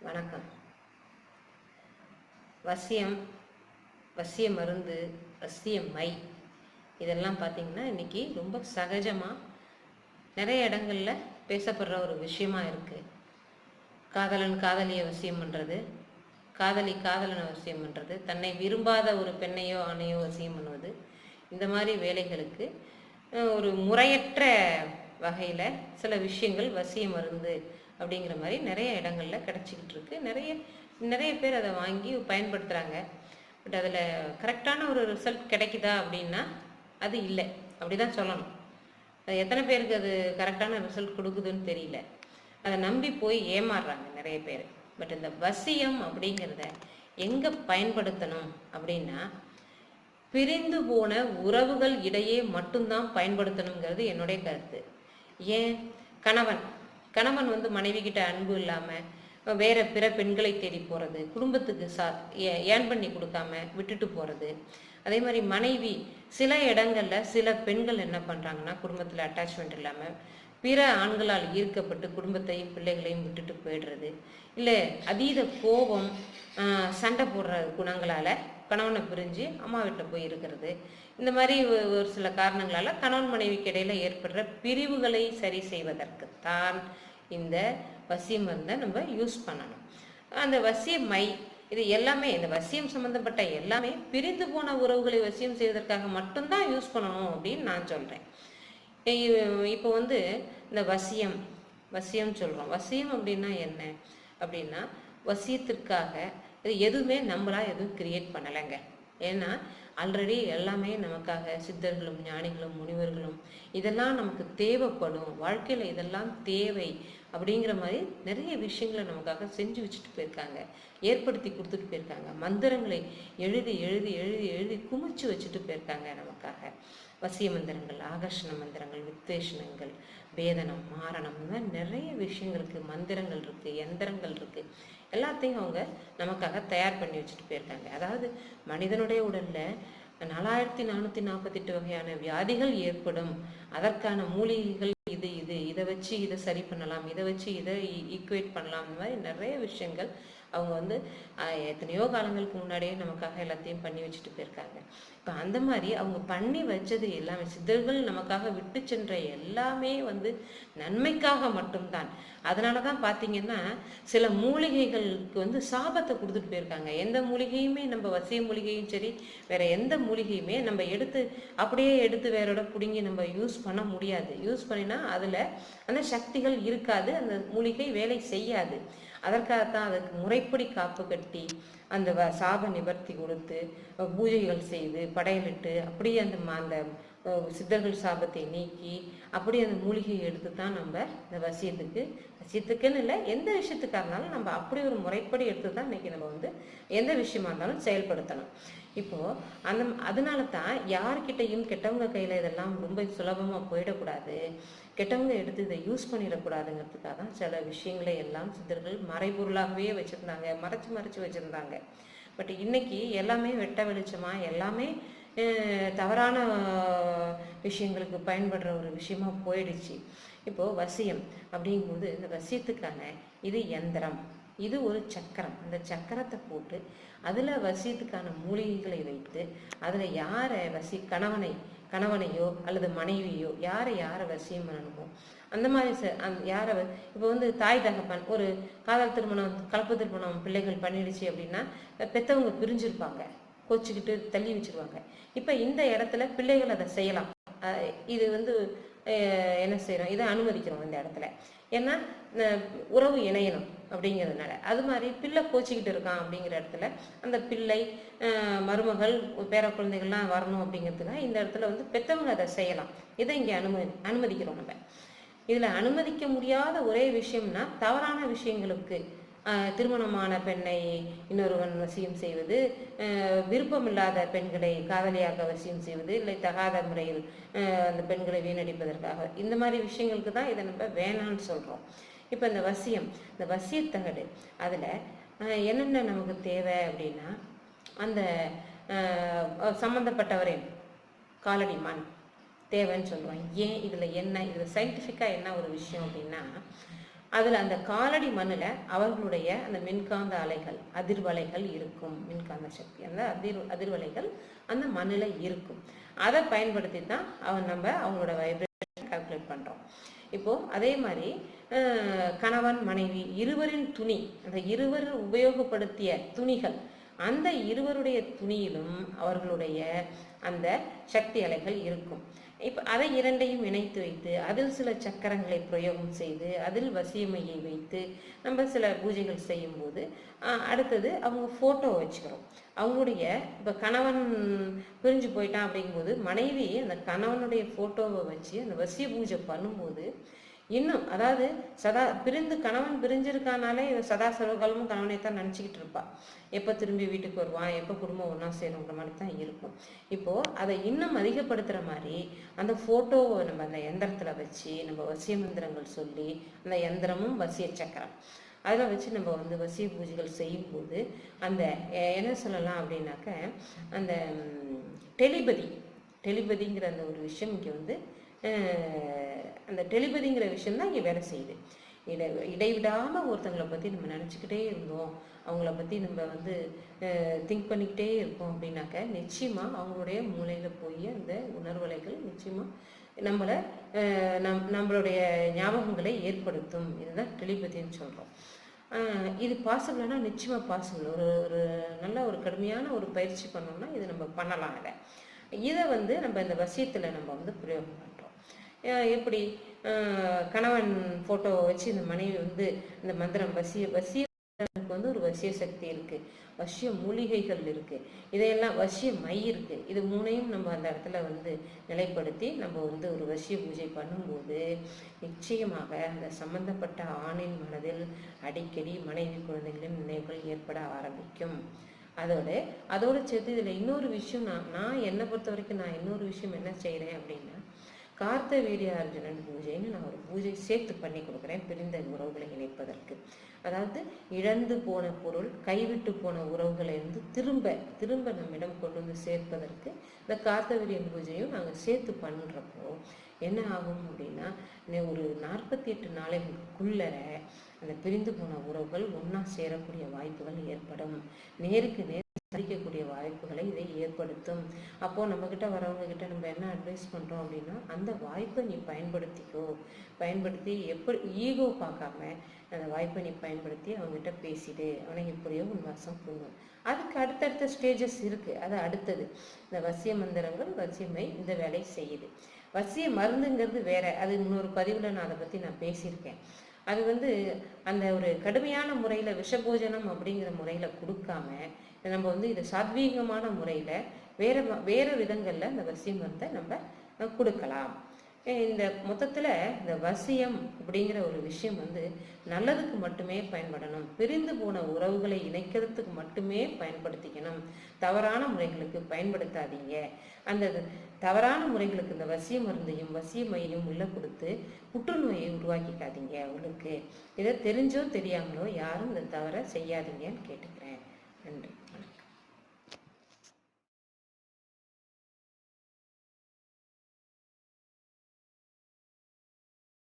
வணக்கம். வசியம் வசிய மருந்து வசிய மை இதெல்லாம் பார்த்திங்கன்னா இன்றைக்கி ரொம்ப சகஜமாக நிறைய இடங்களில் பேசப்படுற ஒரு விஷயமா இருக்குது காதலன் காதலியை வசியம் பண்ணுறது காதலி காதலனை வசியம் பண்ணுறது தன்னை விரும்பாத ஒரு பெண்ணையோ ஆணையோ வசியம் பண்ணுவது இந்த மாதிரி வேலைகளுக்கு ஒரு முறையற்ற வகையில் சில விஷயங்கள் வசிய மருந்து அப்படிங்கிற மாதிரி நிறைய இடங்களில் கிடச்சிக்கிட்டு இருக்கு. நிறைய நிறைய பேர் அதை வாங்கி பயன்படுத்துகிறாங்க பட் அதில் கரெக்டான ஒரு ரிசல்ட் கிடைக்குதா அப்படின்னா அது இல்லை. அப்படி தான் சொல்லணும். அது எத்தனை பேருக்கு அது கரெக்டான ரிசல்ட் கொடுக்குதுன்னு தெரியல. அதை நம்பி போய் ஏமாறுறாங்க நிறைய பேர். பட் இந்த வசியம் அப்படிங்கிறத எங்கே பயன்படுத்தணும் அப்படின்னா பிரிந்து போன உறவுகள் இடையே மட்டும்தான் பயன்படுத்தணுங்கிறது என்னுடைய கருத்து. ஏன்? கணவன். கணவன் வந்து மனைவி கிட்ட அன்பு இல்லாமல் வேற பிற பெண்களை தேடி போகிறது குடும்பத்துக்கு சா ஏ- ஏன் பண்ணி கொடுக்காம விட்டுட்டு போகிறது அதே மாதிரி மனைவி சில இடங்கள்ல சில பெண்கள் என்ன பண்ணுறாங்கன்னா குடும்பத்தில் அட்டாச்மெண்ட் இல்லாமல் பிற ஆண்களால் ஈர்க்கப்பட்டு குடும்பத்தையும் பிள்ளைகளையும் விட்டுட்டு போயிடுறது. இல்லை அதீத கோபம் சண்டை போடுற குணங்களால் கணவனை பிரிஞ்சு அம்மா வீட்டில் போய் இருக்கிறது. இந்த மாதிரி ஒரு சில காரணங்களால் கணவன் மனைவிக்கு இடையில் ஏற்படுற பிரிவுகளை சரி செய்வதற்கு தான் இந்த வசிய மருந்தை நம்ம யூஸ் பண்ணணும். அந்த வசிய மை இது எல்லாமே இந்த வசியம் சம்மந்தப்பட்ட எல்லாமே பிரிந்து போன உறவுகளை வசியம் செய்வதற்காக மட்டும்தான் யூஸ் பண்ணணும் அப்படின்னு நான் சொல்கிறேன் இப்போ வந்து இந்த வசியம் வசியம் சொல்கிறோம் வசியம் அப்படின்னா என்ன? அப்படின்னா வசியத்திற்காக இது எதுவுமே நம்மளா எதுவும் கிரியேட் பண்ணலைங்க. ஏன்னா ஆல்ரெடி எல்லாமே நமக்காக சித்தர்களும் ஞானிகளும் முனிவர்களும் இதெல்லாம் நமக்கு தேவைப்படும். வாழ்க்கையில் இதெல்லாம் தேவை அப்படிங்கிற மாதிரி நிறைய விஷயங்களை நமக்காக செஞ்சு வச்சுட்டு போயிருக்காங்க. ஏற்படுத்தி கொடுத்துட்டு போயிருக்காங்க. மந்திரங்களை எழுதி எழுதி எழுதி எழுதி குமிச்சு வச்சுட்டு போயிருக்காங்க நமக்காக. வசிய மந்திரங்கள் ஆகர்ஷண மந்திரங்கள் வித்வேஷணங்கள் வேதனம் மாரணம் இந்த மாதிரி நிறைய விஷயங்கள் இருக்குது மந்திரங்கள் இருக்குது எந்திரங்கள் இருக்குது எல்லாத்தையும் அவங்க நமக்காக தயார் பண்ணி வச்சுட்டு போயிருக்காங்க. அதாவது மனிதனுடைய உடலில் நாலாயிரத்தி நானூற்றி நாற்பத்தெட்டு வகையான வியாதிகள் ஏற்படும். அதற்கான மூலிகைகள் இது இது இதை வச்சு இதை சரி பண்ணலாம் இதை வச்சு இதை ஈக்குவேட் பண்ணலாம். இந்த மாதிரி நிறைய விஷயங்கள் அவங்க வந்து எத்தனையோ காலங்களுக்கு முன்னாடியே நமக்காக எல்லாத்தையும் பண்ணி வச்சுட்டு போயிருக்காங்க. இப்போ அந்த மாதிரி அவங்க பண்ணி வச்சது எல்லாமே சித்தர்கள் நமக்காக விட்டு சென்ற எல்லாமே வந்து நன்மைக்காக மட்டும்தான். அதனால தான் பார்த்தீங்கன்னா சில மூலிகைகளுக்கு வந்து சாபத்தை கொடுத்துட்டு போயிருக்காங்க. எந்த மூலிகையுமே நம்ம வசிய மூலிகையும் சரி வேற எந்த மூலிகையுமே நம்ம எடுத்து அப்படியே எடுத்து வேறோட பிடுங்கி நம்ம யூஸ் பண்ண முடியாது. யூஸ் பண்ணினா அதில் அந்த சக்திகள் இருக்காது அந்த மூலிகை வேலை செய்யாது. அதற்காகத்தான் அதுக்கு முறைப்படி காப்பு கட்டி அந்த வ- சாப நிவர்த்தி கொடுத்து பூஜைகள் செய்து படையலிட்டு அப்படியே அந்த அந்த சித்தர்கள் சாபத்தை நீக்கி அப்படி அந்த மூலிகையை எடுத்து தான் நம்ம இந்த வசியத்துக்கு வசியத்துக்குன்னு இல்லை எந்த விஷயத்துக்காக இருந்தாலும் நம்ம அப்படி ஒரு முறைப்படி எடுத்து தான் இன்னைக்கு நம்ம வந்து எந்த விஷயமா இருந்தாலும் செயல்படுத்தணும். இப்போ அந்த அதனால தான் யார்கிட்டையும் கெட்டவங்க கையில் இதெல்லாம் ரொம்ப சுலபமாக போயிடக்கூடாது. கெட்டவங்க எடுத்து இதை யூஸ் பண்ணிடக்கூடாதுங்கிறதுக்காக தான் சில விஷயங்களை எல்லாம் சித்தர்கள் மறைபொருளாகவே வச்சுருந்தாங்க மறைச்சு மறைச்சு வச்சுருந்தாங்க. பட் இன்னைக்கு எல்லாமே வெட்ட வெளிச்சமாக எல்லாமே தவறான விஷயங்களுக்கு பயன்படுற ஒரு விஷயமா போயிடுச்சு. இப்போ வசியம் அப்படிங்கும்போது இந்த வசியத்துக்கான இது எந்திரம். இது ஒரு சக்கரம். அந்த சக்கரத்தை போட்டு அதுல வசியத்துக்கான மூலிகைகளை வைத்து அதுல யாரை வசி கணவனை கணவனையோ அல்லது மனைவியோ யாரை யாரை வசியம் பண்ணணுமோ அந்த மாதிரி ச அந் யாரை வ- இப்போ வந்து தாய் தகப்பன் ஒரு காதல் திருமணம் கலப்பு திருமணம் பிள்ளைகள் பண்ணிடுச்சு அப்படின்னா பெத்தவங்க பிரிஞ்சிருப்பாங்க. கொச்சிக்கிட்டு தள்ளி வச்சிருவாங்க. இப்போ இந்த இடத்துல பிள்ளைகள் அதை செய்யலாம். இது வந்து என்ன செய்கிறோம் இதை அனுமதிக்கிறோம் இந்த இடத்துல. ஏன்னா உறவு இணையணும் அப்படிங்கிறதுனால. அது மாதிரி பிள்ளை கோச்சிக்கிட்டு இருக்கான் அப்படிங்கிற இடத்துல அந்த பிள்ளை மருமகள் பேர குழந்தைகள்லாம் வரணும் அப்படிங்கிறதுக்காக இந்த இடத்துல வந்து பெத்தவங்க அதை செய்யலாம். இதை இங்கே அனுமதி அனுமதிக்கிறோம் நம்ம. இதுல அனுமதிக்க முடியாத ஒரே விஷயம்னா தவறான விஷயங்களுக்கு திருமணமான பெண்ணை இன்னொருவன் வசியம் செய்வது விருப்பமில்லாத பெண்களை காதலியாக வசியம் செய்வது இல்லை தகாத முறையில் அந்த பெண்களை வீணடிப்பதற்காக. இந்த மாதிரி விஷயங்களுக்கு தான் இதை நம்ம வேணான்னு சொல்கிறோம் இப்போ இந்த வசியம் இந்த வசியத்தகடு அதில் என்னென்ன நமக்கு தேவை அப்படின்னா அந்த சம்மந்தப்பட்டவரே காலடி மண் தேவைன்னு சொல்லுவாங்க. ஏன் இதில் என்ன இதில் சயின்டிஃபிக்காக என்ன ஒரு விஷயம் அப்படின்னா அதில் அந்த காலடி மண்ணில் அவர்களுடைய அந்த மின்காந்த அலைகள் அதிர்வலைகள் இருக்கும். மின்காந்த சக்தி அந்த அதிர் அதிர்வலைகள் அந்த மண்ணில் இருக்கும். அதை பயன்படுத்தி தான் அவன் நம்ம அவங்களோட வைப்ரேஷன் கால்குலேட் பண்ணுறோம் இப்போது அதே மாதிரி கணவன் மனைவி இருவரின் துணி அந்த இருவர் உபயோகப்படுத்திய துணிகள் அந்த இருவருடைய துணியிலும் அவர்களுடைய அந்த சக்தி அலைகள் இருக்கும். இப்போ அதை இரண்டையும் இணைத்து வைத்து அதில் சில சக்கரங்களை பிரயோகம் செய்து அதில் வசியமையை வைத்து நம்ம சில பூஜைகள் செய்யும்போது அடுத்தது அவங்க ஃபோட்டோ வச்சுக்கிறோம். அவங்களுடைய இப்போ கணவன் பிரிஞ்சு போயிட்டான் அப்படிங்கும்போது மனைவி அந்த கணவனுடைய ஃபோட்டோவை வச்சு அந்த வசிய பூஜை பண்ணும்போது இன்னும் அதாவது சதா பிரிந்து கணவன் பிரிஞ்சிருக்கானாலே சதா சர்வகாலமும் கணவனை தான் நினச்சிக்கிட்டு இருப்பா. எப்போ திரும்பி வீட்டுக்கு வருவான் எப்போ குடும்பம் ஒன்றா சேருங்கிற மாதிரி தான் இருக்கும். இப்போது அதை இன்னும் அதிகப்படுத்துகிற மாதிரி அந்த ஃபோட்டோவை நம்ம அந்த எந்திரத்தில் வச்சு நம்ம வசிய மந்திரங்கள் சொல்லி அந்த எந்திரமும் வசிய சக்கரம். அதில் வச்சு நம்ம வந்து வசிய பூஜைகள் செய்யும்போது அந்த என்ன சொல்லலாம் அப்படின்னாக்க அந்த டெலிபதி டெலிபதிங்கிற அந்த ஒரு விஷயம் இங்கே வந்து அந்த டெலிபதிங்கிற விஷயம் தான் இங்கே வேலை செய்யுது. இடை இடைவிடாமல் ஒருத்தங்களை பற்றி நம்ம நினச்சிக்கிட்டே இருந்தோம். அவங்கள பற்றி நம்ம வந்து திங்க் பண்ணிக்கிட்டே இருக்கோம் அப்படின்னாக்க நிச்சயமாக அவங்களுடைய மூளையில் போய் அந்த உணர்வலைகள் நிச்சயமாக நம்மளை நம் நம்மளுடைய ஞாபகங்களை ஏற்படுத்தும். இதுதான் டெலிபதின்னு சொல்கிறோம் இது பாசிபிள்னா நிச்சயமாக பாசிபிள் ஒரு ஒரு நல்ல ஒரு கடுமையான ஒரு பயிற்சி பண்ணோம்னா இது நம்ம பண்ணலாம் இதை. இதை வந்து நம்ம இந்த வசியத்தில் நம்ம வந்து பிரயோகம் பண்ணலாம் எப்படி? கணவன் ஃபோட்டோவை வச்சு இந்த மனைவி வந்து இந்த மந்திரம் வசிய வசிய வந்து ஒரு வசிய சக்தி இருக்கு. வசிய மூலிகைகள் இருக்கு. இதையெல்லாம் வசிய மை இருக்கு. இது மூணையும் நம்ம அந்த இடத்துல வந்து நிலைப்படுத்தி நம்ம வந்து ஒரு வசிய பூஜை பண்ணும்போது நிச்சயமாக அந்த சம்பந்தப்பட்ட ஆணின் மனதில் அடிக்கடி மனைவி குழந்தைகளின் நினைவுகள் ஏற்பட ஆரம்பிக்கும். அதோட அதோட சேர்த்து இதில் இன்னொரு விஷயம் நான் நான் என்னை பொறுத்த வரைக்கும் நான் இன்னொரு விஷயம் என்ன செய்கிறேன் அப்படின்னா கார்த்த வீடியார்ஜுனன் பூஜைன்னு நான் ஒரு பூஜை சேர்த்து பண்ணி கொடுக்குறேன் பிரிந்த உறவுகளை இணைப்பதற்கு. அதாவது இழந்து போன பொருள் கைவிட்டு போன உறவுகளை வந்து திரும்ப திரும்ப நம்மிடம் கொண்டு வந்து சேர்ப்பதற்கு இந்த கார்த்தவீரியன் பூஜையும் நாங்கள் சேர்த்து பண்ணுறப்போ என்ன ஆகும் அப்படின்னா ஒரு நாற்பத்தி எட்டு நாளைகளுக்குள்ளர அந்த பிரிந்து போன உறவுகள் ஒன்றா சேரக்கூடிய வாய்ப்புகள் ஏற்படும். நேருக்கு நேர் சந்திக்கக்கூடிய வாய்ப்புகளை இதை ஏற்படுத்தும். அப்போ நம்ம கிட்ட வரவங்க கிட்ட நம்ம என்ன அட்வைஸ் பண்றோம் அப்படின்னா அந்த வாய்ப்பை நீ பயன்படுத்திக்கோ. பயன்படுத்தி எப்படி ஈகோ பார்க்காம அந்த வாய்ப்பை நீ பயன்படுத்தி அவங்ககிட்ட பேசிடு அவனை எப்படியோ ஒரு வசம் பண்ணும். அதுக்கு அடுத்தடுத்த ஸ்டேஜஸ் இருக்கு. அது அடுத்தது. இந்த வசிய மந்திரங்கள் வசியமை இந்த வேலை செய்யுது. வசிய மருந்துங்கிறது வேற. அது இன்னொரு பதிவில் நான் அதை பற்றி நான் பேசியிருக்கேன். அது வந்து அந்த ஒரு கடுமையான முறையில் விஷபோஜனம் அப்படிங்கிற முறையில் கொடுக்காம நம்ம வந்து இது சாத்வீகமான முறையில் வேற ம- வேற விதங்களில் அந்த வசிய மருந்தை நம்ம கொடுக்கலாம். இந்த மொத்தத்தில் இந்த வசியம் அப்படிங்கிற ஒரு விஷயம் வந்து நல்லதுக்கு மட்டுமே பயன்படணும். பிரிந்து போன உறவுகளை இணைக்கிறதுக்கு மட்டுமே பயன்படுத்திக்கணும். தவறான முறைகளுக்கு பயன்படுத்தாதீங்க. அந்த தவறான முறைகளுக்கு இந்த வசிய மருந்தையும் வசிய மையையும் உள்ள கொடுத்து புற்றுநோயை உருவாக்கிக்காதீங்க உங்களுக்கு இதை தெரிஞ்சோ தெரியாமலோ யாரும் இந்த தவறை செய்யாதீங்கன்னு கேட்டுக்கிறேன். நன்றி.